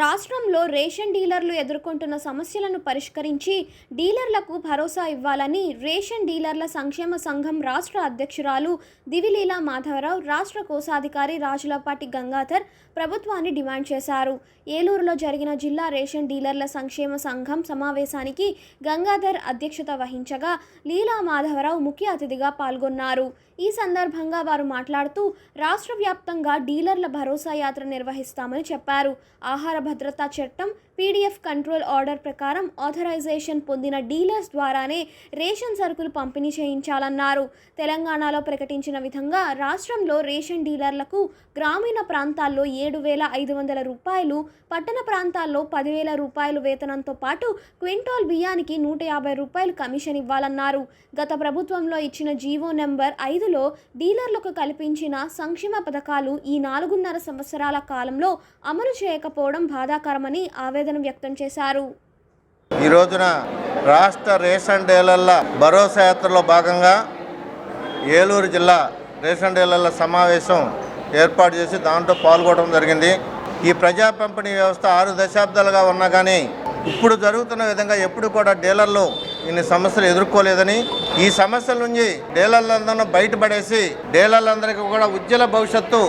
రాష్ట్రంలో రేషన్ డీలర్లు ఎదుర్కొంటున్న సమస్యలను పరిష్కరించి డీలర్లకు భరోసా ఇవ్వాలని రేషన్ డీలర్ల సంక్షేమ సంఘం రాష్ట్ర అధ్యక్షురాలు దివిలీలా మాధవరావు రాష్ట్ర కోశాధికారి రాజులపాటి గంగాధర్ ప్రభుత్వాన్ని డిమాండ్ చేశారు. ఏలూరులో జరిగిన జిల్లా రేషన్ డీలర్ల సంక్షేమ సంఘం సమావేశానికి గంగాధర్ అధ్యక్షత వహించగా లీలా మాధవరావు ముఖ్య అతిథిగా పాల్గొన్నారు. ఈ సందర్భంగా వారు మాట్లాడుతూ రాష్ట్ర వ్యాప్తంగా డీలర్ల భరోసా యాత్ర నిర్వహిస్తామని చెప్పారు. ఆహార భద్రతా చట్టం పీడీఎఫ్ కంట్రోల్ ఆర్డర్ ప్రకారం ఆథరైజేషన్ పొందిన డీలర్స్ ద్వారానే రేషన్ సరుకులు పంపిణీ చేయించాలన్నారు. తెలంగాణలో ప్రకటించిన విధంగా రాష్ట్రంలో రేషన్ డీలర్లకు గ్రామీణ ప్రాంతాల్లో ఏడు వేల ఐదు వందల రూపాయలు పట్టణ ప్రాంతాల్లో పదివేల రూపాయలు వేతనంతో పాటు క్వింటాల్ బియ్యానికి నూట యాభై రూపాయలు కమిషన్ ఇవ్వాలన్నారు. గత ప్రభుత్వంలో ఇచ్చిన జీవో నెంబర్ ఐదులో డీలర్లకు కల్పించిన సంక్షేమ పథకాలు ఈ నాలుగున్నర సంవత్సరాల కాలంలో అమలు చేయకపోవడం బాధాకరమని ఆవేదన వ్యక్తం చేశారు. ఈ రోజున రాష్ట్ర రేషన్ డీలర్ల భరోసా యాత్రలో భాగంగా ఏలూరు జిల్లా రేషన్ డీలర్ల సమావేశం ఏర్పాటు చేసి దాంట్లో పాల్గొనడం జరిగింది. ఈ ప్రజా పంపిణీ వ్యవస్థ ఆరు దశాబ్దాలుగా ఉన్నా కానీ ఇప్పుడు జరుగుతున్న విధంగా ఎప్పుడు కూడా డీలర్లు ఇన్ని సమస్యలు ఎదుర్కోలేదని ఈ సమస్యల నుంచి డీలర్లందరూ బయటపడేసి డీలర్లందరికీ కూడా ఉజ్వల భవిష్యత్తు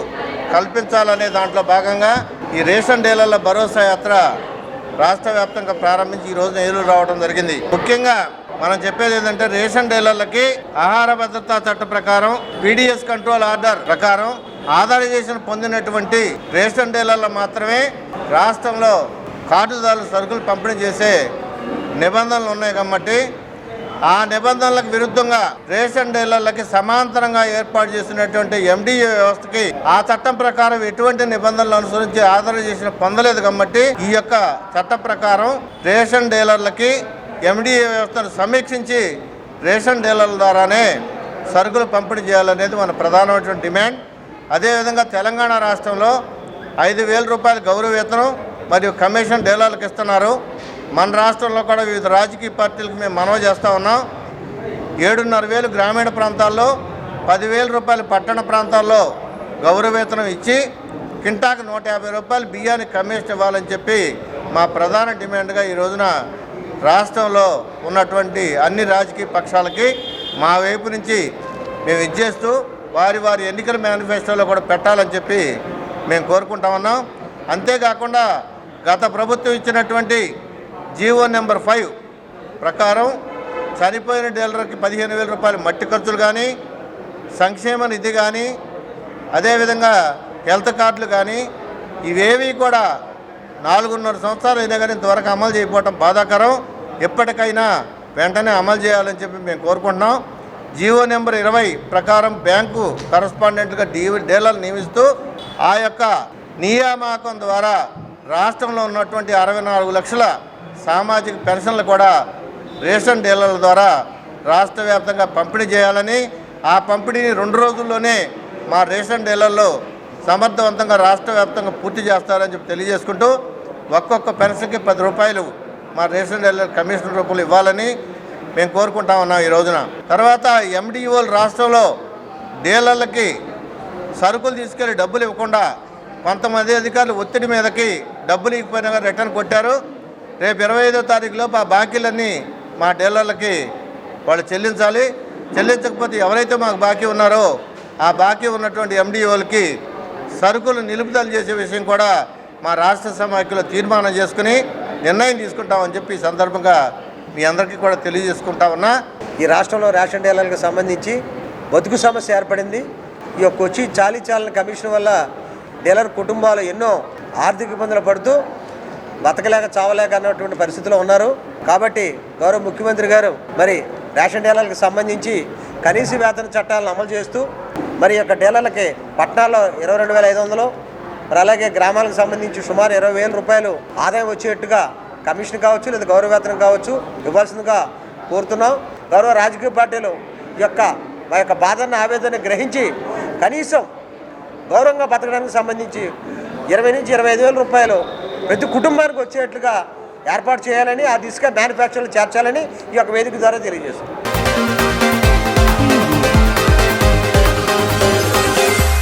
కల్పించాలనే దాంట్లో భాగంగా ఈ రేషన్ డీలర్ల భరోసా యాత్ర రాష్ట్ర వ్యాప్తంగా ప్రారంభించి ఈ రోజున ఏలూరు రావడం జరిగింది. ముఖ్యంగా మనం చెప్పేది ఏంటంటే రేషన్ డీలర్లకి ఆహార భద్రతా చట్ట ప్రకారం పీడిఎస్ కంట్రోల్ ఆర్డర్ ప్రకారం ఆథరైజేషన్ పొందినటువంటి రేషన్ డీలర్లు మాత్రమే రాష్ట్రంలో కార్డుదారులు సరుకులు పంపిణీ చేసే నిబంధనలు ఉన్నాయి కాబట్టి ఆ నిబంధనలకు విరుద్ధంగా రేషన్ డీలర్లకి సమాంతరంగా ఏర్పాటు చేసినటువంటి ఎండిఏ వ్యవస్థకి ఆ చట్టం ప్రకారం ఎటువంటి నిబంధనలు అనుసరించి ఆథరైజేషన్ పొందలేదు కాబట్టి ఈ యొక్క చట్ట ప్రకారం రేషన్ డీలర్లకి ఎండిఏ వ్యవస్థను సమీక్షించి రేషన్ డీలర్ల ద్వారానే సరుకులు పంపిణీ చేయాలనేది మన ప్రధానమైనటువంటి డిమాండ్. అదేవిధంగా తెలంగాణ రాష్ట్రంలో ఐదు వేల రూపాయల గౌరవ వేతనం మరియు కమిషన్ డీలర్లకు ఇస్తున్నారు. మన రాష్ట్రంలో కూడా వివిధ రాజకీయ పార్టీలకు మేము మనవి చేస్తూ ఉన్నాం. ఏడున్నర వేలు గ్రామీణ ప్రాంతాల్లో పదివేల రూపాయలు పట్టణ ప్రాంతాల్లో గౌరవేతనం ఇచ్చి కింటాకు నూట యాభై రూపాయలు బియ్యానికి కమిషన్ ఇవ్వాలని చెప్పి మా ప్రధాన డిమాండ్గా ఈ రోజున రాష్ట్రంలో ఉన్నటువంటి అన్ని రాజకీయ పక్షాలకి మా వైపు నుంచి మేము ఇచ్చేస్తూ వారి వారి ఎన్నికల మేనిఫెస్టోలో కూడా పెట్టాలని చెప్పి మేము కోరుకుంటా ఉన్నాం. అంతేకాకుండా గత ప్రభుత్వం ఇచ్చినటువంటి జీవో నెంబర్ ఫైవ్ ప్రకారం చనిపోయిన డీలర్కి పదిహేను వేల రూపాయలు మట్టి ఖర్చులు కానీ సంక్షేమ నిధి కానీ అదేవిధంగా హెల్త్ కార్డులు కానీ ఇవేవి కూడా నాలుగున్నర సంవత్సరాలు అయినా కానీ ఇంతవరకు అమలు చేయకపోవటం బాధాకరం. ఎప్పటికైనా వెంటనే అమలు చేయాలని చెప్పి మేము కోరుకుంటున్నాం. జీవో నెంబర్ ఇరవై ప్రకారం బ్యాంకు కరస్పాండెంట్గా డీ డీలర్లు నియమిస్తూ ఆ యొక్క నియామకం ద్వారా రాష్ట్రంలో ఉన్నటువంటి అరవై నాలుగు లక్షల సామాజిక పెన్షన్లు కూడా రేషన్ డీలర్ల ద్వారా రాష్ట్ర వ్యాప్తంగా పంపిణీ చేయాలని ఆ పంపిణీని రెండు రోజుల్లోనే మా రేషన్ డీలర్లు సమర్థవంతంగా రాష్ట్ర వ్యాప్తంగా పూర్తి చేస్తారని చెప్పి తెలియజేసుకుంటూ ఒక్కొక్క పెన్షన్కి పది రూపాయలు మా రేషన్ డీలర్ కమిషన్ రూపంలో ఇవ్వాలని మేము కోరుకుంటా ఉన్నాం ఈ రోజున. తర్వాత ఎండిఓలు రాష్ట్రంలో డీలర్లకి సరుకులు తీసుకెళ్ళి డబ్బులు ఇవ్వకుండా కొంతమంది అధికారులు ఒత్తిడి మీదకి డబ్బులు ఇవ్వకపోయినా రిటర్న్ కొట్టారు. రేపు ఇరవై ఐదో తారీఖులోపు ఆ బాకీలన్నీ మా డీలర్లకి వాళ్ళు చెల్లించాలి. చెల్లించకపోతే ఎవరైతే మాకు బాకీ ఉన్నారో ఆ బాకీ ఉన్నటువంటి ఎండిఓలకి సరుకులు నిలుపుదల చేసే విషయం కూడా మా రాష్ట్ర సమాఖ్యలో తీర్మానం చేసుకుని నిర్ణయం తీసుకుంటామని చెప్పి ఈ సందర్భంగా మీ అందరికీ కూడా తెలియజేసుకుంటా ఉన్నా. ఈ రాష్ట్రంలో రేషన్ డీలర్లకు సంబంధించి బతుకు సమస్య ఏర్పడింది. ఈ యొక్క వచ్చి చాలీ చాలని కమిషన్ వల్ల డీలర్ కుటుంబాలు ఎన్నో ఆర్థిక ఇబ్బందులు పడుతూ బతకలేక చావలేక అన్నటువంటి పరిస్థితిలో ఉన్నారు. కాబట్టి గౌరవ ముఖ్యమంత్రి గారు మరి రేషన్ డీలర్లకు సంబంధించి కనీస వేతన చట్టాలను అమలు చేస్తూ మరి యొక్క డీలర్లకి పట్టణాల్లో ఇరవై రెండు వేల ఐదు వందలు మరి అలాగే గ్రామాలకు సంబంధించి సుమారు ఇరవై వేల రూపాయలు ఆదాయం వచ్చేట్టుగా కమిషన్ కావచ్చు లేదా గౌరవ వేతనం కావచ్చు ఇవ్వాల్సిందిగా కోరుతున్నాం. గౌరవ రాజకీయ పార్టీలు యొక్క మా యొక్క బాధన ఆవేదన గ్రహించి కనీసం గౌరవంగా బతకడానికి సంబంధించి ఇరవై నుంచి ఇరవై ఐదు వేల రూపాయలు ప్రతి కుటుంబానికి వచ్చేట్లుగా ఏర్పాటు చేయాలని ఆ దిశగా మ్యానుఫ్యాక్చర్లు చేర్చాలని ఈ యొక్క వేదిక ద్వారా తెలియజేస్తుంది